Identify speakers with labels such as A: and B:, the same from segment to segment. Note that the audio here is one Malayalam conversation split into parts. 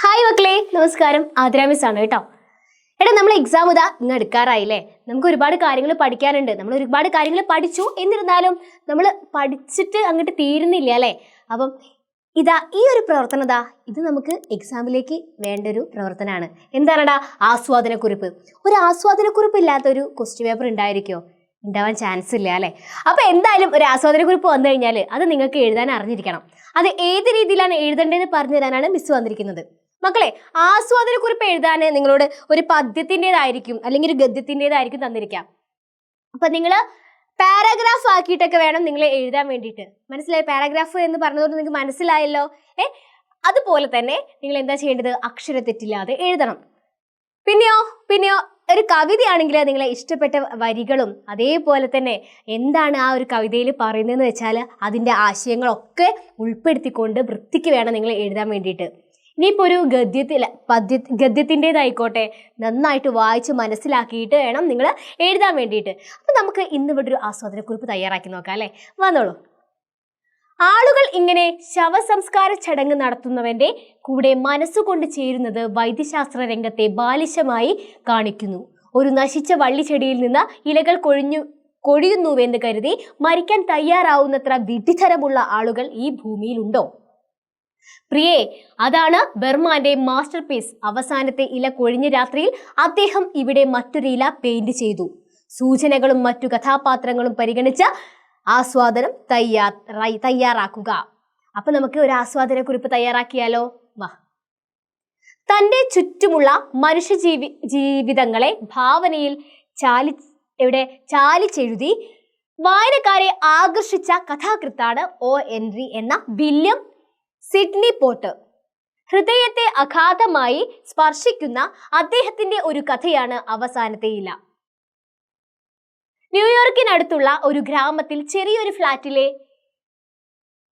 A: ഹായ് മക്കളെ നമസ്കാരം. ആദരാമിസ് ആണ് കേട്ടോ. എടാ നമ്മൾ എക്സാം ഇതാ ഇന്ന് എടുക്കാറായില്ലേ? നമുക്ക് ഒരുപാട് കാര്യങ്ങൾ പഠിക്കാനുണ്ട്. നമ്മൾ ഒരുപാട് കാര്യങ്ങൾ പഠിച്ചു. എന്നിരുന്നാലും നമ്മൾ പഠിച്ചിട്ട് അങ്ങോട്ട് തീരുന്നില്ല അല്ലേ? അപ്പം ഇതാ ഈ ഒരു പ്രവർത്തനം ഇതാ. ഇത് നമുക്ക് എക്സാമിലേക്ക് വേണ്ട ഒരു പ്രവർത്തനമാണ്. എന്താണടാ ആസ്വാദനക്കുറിപ്പ്? ഒരു ആസ്വാദനക്കുറിപ്പ് ഇല്ലാത്ത ഒരു ക്വസ്റ്റ്യൻ പേപ്പർ ഉണ്ടായിരിക്കുമോ ഉണ്ടാവാൻ ചാൻസ് ഇല്ല അല്ലേ? അപ്പോൾ എന്തായാലും ഒരു ആസ്വാദനക്കുറിപ്പ് വന്നു കഴിഞ്ഞാൽ അത് നിങ്ങൾക്ക് എഴുതാൻ അറിഞ്ഞിരിക്കണം. അത് ഏത് രീതിയിലാണ് എഴുതേണ്ടതെന്ന് പറഞ്ഞു തരാനാണ് മിസ് വന്നിരിക്കുന്നത്. മക്കളെ ആസ്വാദനക്കുറിപ്പ് എഴുതാൻ നിങ്ങളോട് ഒരു പദ്യത്തിന്റെതായിരിക്കും അല്ലെങ്കിൽ ഒരു ഗദ്യത്തിന്റെതായിരിക്കും തന്നിരിക്കാം. അപ്പൊ നിങ്ങൾ പാരാഗ്രാഫ് ആക്കിയിട്ടൊക്കെ വേണം നിങ്ങൾ എഴുതാൻ വേണ്ടിയിട്ട്. മനസ്സിലായി? പാരാഗ്രാഫ് എന്ന് പറഞ്ഞതുകൊണ്ട് നിങ്ങൾക്ക് മനസ്സിലായല്ലോ? ഏ? അതുപോലെ തന്നെ നിങ്ങൾ എന്താ ചെയ്യേണ്ടത്? അക്ഷരത്തെറ്റില്ലാതെ എഴുതണം. പിന്നെയോ? പിന്നെയോ? ഒരു കവിതയാണെങ്കിൽ നിങ്ങളെ ഇഷ്ടപ്പെട്ട വരികളും അതേപോലെ തന്നെ എന്താണ് ആ ഒരു കവിതയിൽ പറയുന്നതെന്ന് വെച്ചാൽ അതിന്റെ ആശയങ്ങളൊക്കെ ഉൾപ്പെടുത്തിക്കൊണ്ട് വൃത്തിക്ക് വേണം നിങ്ങൾ എഴുതാൻ വേണ്ടിയിട്ട്. ഇനിയിപ്പോൾ ഒരു ഗദ്യത്തിൽ പദ്യ ഗദ്യത്തിന്റേതായിക്കോട്ടെ നന്നായിട്ട് വായിച്ച് മനസ്സിലാക്കിയിട്ട് വേണം നിങ്ങൾ എഴുതാൻ വേണ്ടിയിട്ട്. അപ്പം നമുക്ക് ഇന്ന് ഇവിടെ ഒരു ആസ്വാദനക്കുറിപ്പ് തയ്യാറാക്കി നോക്കാം അല്ലേ? വന്നോളൂ. ആളുകൾ ഇങ്ങനെ ശവസംസ്കാര ചടങ്ങ് നടത്തുന്നവന്റെ കൂടെ മനസ്സുകൊണ്ട് ചേരുന്നത് വൈദ്യശാസ്ത്ര രംഗത്തെ ബാലിശമായി കാണിക്കുന്നു. ഒരു നശിച്ച വള്ളിച്ചെടിയിൽ നിന്ന് ഇലകൾ കൊഴിഞ്ഞു കൊഴിയുന്നുവെന്ന് കരുതി മരിക്കാൻ തയ്യാറാവുന്നത്ര വിഡ്ഢിതരമുള്ള ആളുകൾ ഈ ഭൂമിയിലുണ്ടോ? പ്രിയേ അതാണ് ബർമാന്റെ മാസ്റ്റർ പീസ് അവസാനത്തെ ഇല കൊഴിഞ്ഞ രാത്രിയിൽ അദ്ദേഹം ഇവിടെ മറ്റൊരു ഇല പെയിന്റ് ചെയ്തു. സൂചനകളും മറ്റു കഥാപാത്രങ്ങളും പരിഗണിച്ച് ആസ്വാദനം തയ്യാ തയ്യാറാക്കുക. അപ്പൊ നമുക്ക് ഒരു ആസ്വാദന കുറിപ്പ് തയ്യാറാക്കിയാലോ? വാ. തന്റെ ചുറ്റുമുള്ള മനുഷ്യ ജീവി ജീവിതങ്ങളെ ഭാവനയിൽ ചാലി എവിടെ? ചാലിച്ചെഴുതി വായനക്കാരെ ആകർഷിച്ച കഥാകൃത്താണ് ഒ. എൻറി എന്ന വില്യം സിഡ്നി പോട്ട് ഹൃദയത്തെ അഗാധമായി സ്പർശിക്കുന്ന അദ്ദേഹത്തിന്റെ ഒരു കഥയാണ് അവസാനത്തെ ഇല. ന്യൂയോർക്കിനടുത്തുള്ള ഒരു ഗ്രാമത്തിൽ ചെറിയൊരു ഫ്ലാറ്റിലെ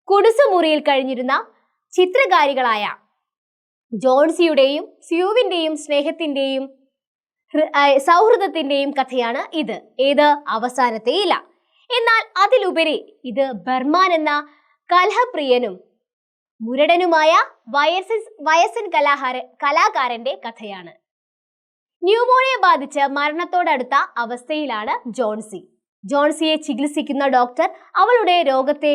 A: കുടുസുമുറിയിൽ കഴിഞ്ഞിരുന്ന ചിത്രകാരികളായ ജോൺസിയുടെയും സ്യൂവിന്റെയും സ്നേഹത്തിന്റെയും സൗഹൃദത്തിന്റെയും കഥയാണ് ഇത്. ഏത്? അവസാനത്തെ ഇല. എന്നാൽ അതിലുപരി ഇത് ബർമാൻ എന്ന കലഹപ്രിയനും മുരടനുമായ വയസ്സൻ വയസ്സൻ കലാഹാര കലാകാരന്റെ കഥയാണ്. ന്യൂമോണിയ ബാധിച്ച് മരണത്തോടടുത്ത അവസ്ഥയിലാണ് ജോൺസി. ജോൺസിയെ ചികിത്സിക്കുന്ന ഡോക്ടർ അവളുടെ രോഗത്തെ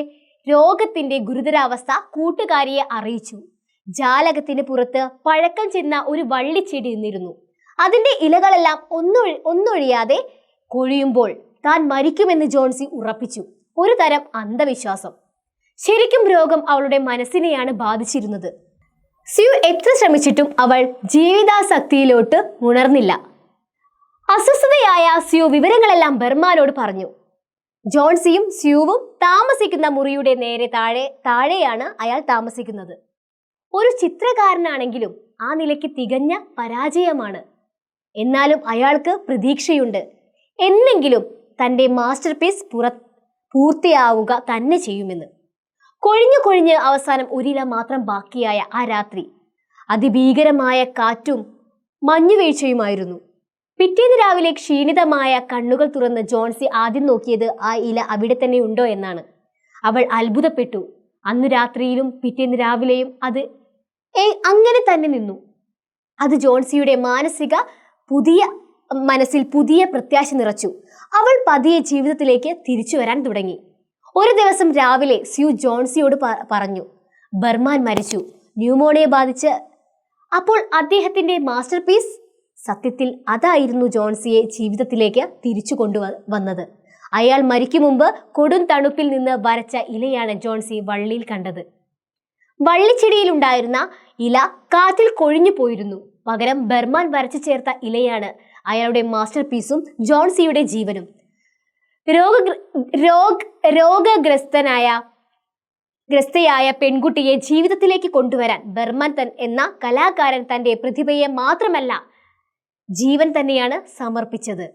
A: രോഗത്തിന്റെ ഗുരുതരാവസ്ഥ കൂട്ടുകാരിയെ അറിയിച്ചു. ജാലകത്തിന് പുറത്ത് പഴക്കം ചെന്ന ഒരു വള്ളിച്ചെടി നിന്നിരുന്നു. അതിന്റെ ഇലകളെല്ലാം ഒന്നൊഴി ഒന്നൊഴിയാതെ കൊഴിയുമ്പോൾ താൻ മരിക്കുമെന്ന് ജോൺസി ഉറപ്പിച്ചു. ഒരു തരം അന്ധവിശ്വാസം. ശരിക്കും രോഗം അവളുടെ മനസ്സിനെയാണ് ബാധിച്ചിരുന്നത്. സ്യു എത്ര ശ്രമിച്ചിട്ടും അവൾ ജീവിതാസക്തിയിലോട്ട് ഉണർന്നില്ല അസ്വസ്ഥതയായ സ്യു വിവരങ്ങളെല്ലാം ബർമാനോട് പറഞ്ഞു. ജോൺസിയും സ്യൂവും താമസിക്കുന്ന മുറിയുടെ നേരെ താഴെ താഴെയാണ് അയാൾ താമസിക്കുന്നത്. ഒരു ചിത്രകാരനാണെങ്കിലും ആ നിലയ്ക്ക് തികഞ്ഞ പരാജയമാണ്. എന്നാലും അയാൾക്ക് പ്രതീക്ഷയുണ്ട്. എന്നെങ്കിലും തന്റെ മാസ്റ്റർ പീസ് പുറ പൂർത്തിയാവുക തന്നെ ചെയ്യുമെന്ന്. കൊഴിഞ്ഞു കൊഴിഞ്ഞ് അവസാനം ഒരില മാത്രം ബാക്കിയായ ആ രാത്രി. അതിഭീകരമായ കാറ്റും മഞ്ഞുവീഴ്ചയുമായിരുന്നു. പിറ്റേന്ന് രാവിലെ ക്ഷീണിതമായ കണ്ണുകൾ തുറന്ന് ജോൺസി ആദ്യം നോക്കിയത് ആ ഇല അവിടെ തന്നെ ഉണ്ടോ എന്നാണ്. അവൾ അത്ഭുതപ്പെട്ടു. അന്ന് രാത്രിയിലും പിറ്റേന്ന് രാവിലെയും അത് ഏ അങ്ങനെ തന്നെ നിന്നു. അത് ജോൺസിയുടെ മാനസിക പുതിയ മനസ്സിൽ പുതിയ പ്രത്യാശ നിറച്ചു. അവൾ പതിയെ ജീവിതത്തിലേക്ക് തിരിച്ചു വരാൻ തുടങ്ങി. ഒരു ദിവസം രാവിലെ സ്യൂ ജോൺസിയോട് പറഞ്ഞു ബർമാൻ മരിച്ചു ന്യൂമോണിയെ ബാധിച്ച്. അപ്പോൾ അദ്ദേഹത്തിന്റെ മാസ്റ്റർ പീസ് സത്യത്തിൽ അതായിരുന്നു ജോൺസിയെ ജീവിതത്തിലേക്ക് തിരിച്ചു കൊണ്ടു വന്നത്. അയാൾ മരിക്കും മുമ്പ് കൊടും തണുപ്പിൽ നിന്ന് വരച്ച ഇലയാണ് ജോൺസി വള്ളിയിൽ കണ്ടത്. വള്ളിച്ചെടിയിലുണ്ടായിരുന്ന ഇല കാറ്റിൽ കൊഴിഞ്ഞു പോയിരുന്നു. പകരം ബർമാൻ വരച്ചു ചേർത്ത ഇലയാണ് അയാളുടെ മാസ്റ്റർ പീസും ജോൺസിയുടെ ജീവനും. രോഗ രോഗ രോഗഗ്രസ്തനായ ഗ്രസ്തയായ പെൺകുട്ടിയെ ജീവിതത്തിലേക്ക് കൊണ്ടുവരാൻ ബർമൻ തൻ എന്ന കലാകാരൻ തന്റെ പ്രതിഭയെ മാത്രമല്ല ജീവൻ തന്നെയാണ് സമർപ്പിച്ചത്.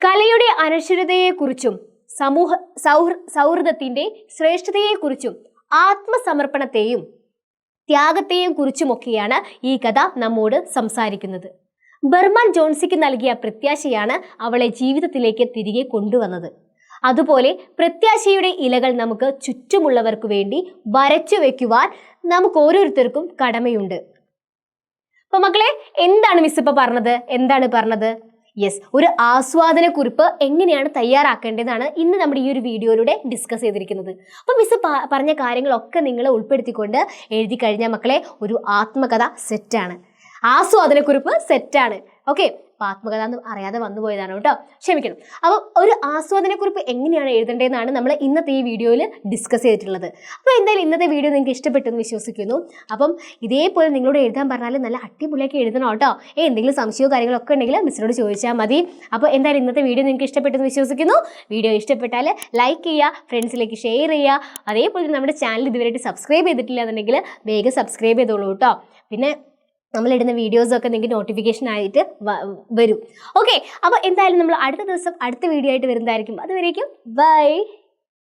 A: കലയുടെ അനശ്വരതയെക്കുറിച്ചും സമൂഹ സൗഹൃ സൗഹൃദത്തിന്റെ ശ്രേഷ്ഠതയെക്കുറിച്ചും ആത്മസമർപ്പണത്തെയും ത്യാഗത്തെയും കുറിച്ചുമൊക്കെയാണ് ഈ കഥ നമ്മോട് സംസാരിക്കുന്നത്. ബർമാൻ ജോൺസിക്ക് നൽകിയ പ്രത്യാശയാണ് അവളെ ജീവിതത്തിലേക്ക് തിരികെ കൊണ്ടുവന്നത്. അതുപോലെ പ്രത്യാശയുടെ ഇലകൾ നമുക്ക് ചുറ്റുമുള്ളവർക്ക് വേണ്ടി വരച്ചു വയ്ക്കുവാൻ നമുക്ക് ഓരോരുത്തർക്കും കടമയുണ്ട്. അപ്പൊ മക്കളെ എന്താണ് മിസ് ഇപ്പൊ പറഞ്ഞത്? എന്താണ് പറഞ്ഞത്? യെസ് ഒരു ആസ്വാദന കുറിപ്പ് എങ്ങനെയാണ് തയ്യാറാക്കേണ്ടതെന്നാണ് ഇന്ന് നമ്മുടെ ഈ ഒരു വീഡിയോയിലൂടെ ഡിസ്കസ് ചെയ്തിരിക്കുന്നത്. അപ്പോൾ മിസ് പറഞ്ഞ കാര്യങ്ങളൊക്കെ നിങ്ങൾ ഉൾപ്പെടുത്തിക്കൊണ്ട് എഴുതി കഴിഞ്ഞാൽ മക്കളെ ഒരു ആത്മകഥ സെറ്റാണ് ആസ്വാദന കുറിപ്പ് സെറ്റാണ്. ഓക്കെ അപ്പോൾ ആത്മകഥ എന്ന് അറിയാതെ വന്നു പോയതാണ് കേട്ടോ. ക്ഷമിക്കണം. അപ്പോൾ ഒരു ആസ്വാദനക്കുറിപ്പ് എങ്ങനെയാണ് എഴുതേണ്ടതെന്നാണ് നമ്മൾ ഇന്നത്തെ ഈ വീഡിയോയിൽ ഡിസ്കസ് ചെയ്തിട്ടുള്ളത്. അപ്പോൾ എന്തായാലും ഇന്നത്തെ വീഡിയോ നിങ്ങൾക്ക് ഇഷ്ടപ്പെട്ടെന്ന് വിശ്വസിക്കുന്നു. അപ്പം ഇതേപോലെ നിങ്ങളോട് എഴുതാൻ പറഞ്ഞാൽ നല്ല അടിപൊളിയാക്കി എഴുതണം കേട്ടോ. ഏ എന്തെങ്കിലും സംശയമോ കാര്യങ്ങളൊക്കെ ഉണ്ടെങ്കിൽ മിസ്സിനോട് ചോദിച്ചാൽ മതി. അപ്പോൾ എന്തായാലും ഇന്നത്തെ വീഡിയോ നിങ്ങൾക്ക് ഇഷ്ടപ്പെട്ടെന്ന് വിശ്വസിക്കുന്നു. വീഡിയോ ഇഷ്ടപ്പെട്ടാൽ ലൈക്ക് ചെയ്യുക ഫ്രണ്ട്സിലേക്ക് ഷെയർ ചെയ്യുക. അതേപോലെ നമ്മുടെ ചാനൽ ഇതുവരെയായിട്ട് സബ്സ്ക്രൈബ് ചെയ്തിട്ടില്ല എന്നുണ്ടെങ്കിൽ വേഗം സബ്സ്ക്രൈബ് ചെയ്തോളൂ കേട്ടോ. പിന്നെ നമ്മളിടുന്ന വീഡിയോസൊക്കെ നിങ്ങൾക്ക് നോട്ടിഫിക്കേഷൻ ആയിട്ട് വരും. ഓക്കെ അപ്പോൾ എന്തായാലും നമ്മൾ അടുത്ത ദിവസം അടുത്ത വീഡിയോ ആയിട്ട് വരുന്നതായിരിക്കും. അതുവരേക്കും ബൈ